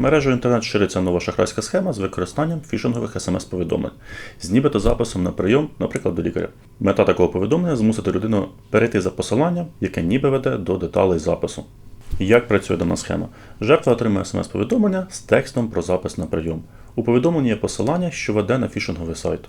Мережею інтернет шириться нова шахрайська схема з використанням фішингових смс-повідомлень з нібито записом на прийом, наприклад, до лікаря. Мета такого повідомлення змусити людину перейти за посиланням, яке ніби веде до деталей запису. Як працює дана схема? Жертва отримує смс-повідомлення з текстом про запис на прийом. У повідомленні є посилання, що веде на фішинговий сайт.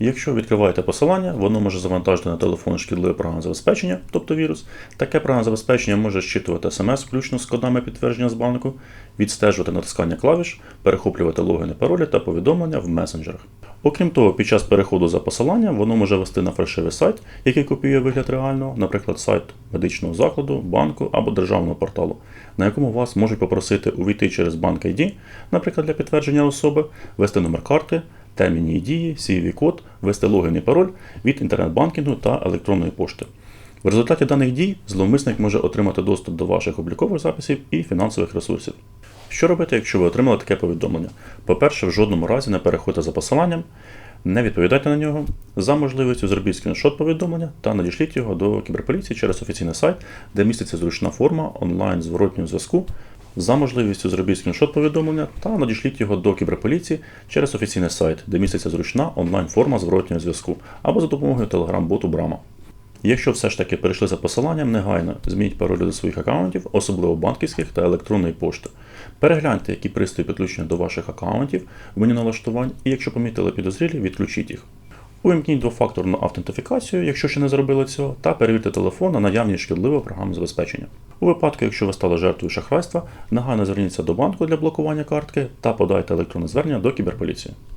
Якщо відкриваєте посилання, воно може завантажити на телефон шкідливе програмне забезпечення, тобто вірус. Таке програмне забезпечення може щитувати смс, включно з кодами підтвердження з банку, відстежувати натискання клавіш, перехоплювати логіни, паролі та повідомлення в месенджерах. Окрім того, під час переходу за посиланням воно може вести на фальшивий сайт, який копіює вигляд реального, наприклад, сайт медичного закладу, банку або державного порталу, на якому вас можуть попросити увійти через банк ID, наприклад, для підтвердження особи, ввести номер карти, термін її дії, cvv код ввести логін і пароль від інтернет-банкінгу та електронної пошти. В результаті даних дій зловмисник може отримати доступ до ваших облікових записів і фінансових ресурсів. Що робити, якщо ви отримали таке повідомлення? По-перше, в жодному разі не переходьте за посиланням, не відповідайте на нього. За можливістю зробіть скріншот повідомлення та надішліть його до кіберполіції через офіційний сайт, де міститься зручна форма онлайн зворотнього зв'язку. За можливістю зробіть скріншот повідомлення та надішліть його до кіберполіції через офіційний сайт, де міститься зручна онлайн-форма зворотнього зв'язку або за допомогою телеграм-боту Брама. Якщо все ж таки перейшли за посиланням, негайно змініть паролі до своїх аккаунтів, особливо банківських та електронної пошти. Перегляньте, які пристрої підключені до ваших аккаунтів в меню налаштувань, і якщо помітили підозрілі, відключіть їх. Увімкніть двофакторну автентифікацію, якщо ще не зробили цього, та перевірте телефон на наявність шкідливого програмного забезпечення. У випадку, якщо ви стали жертвою шахрайства, негайно зверніться до банку для блокування картки та подайте електронне звернення до кіберполіції.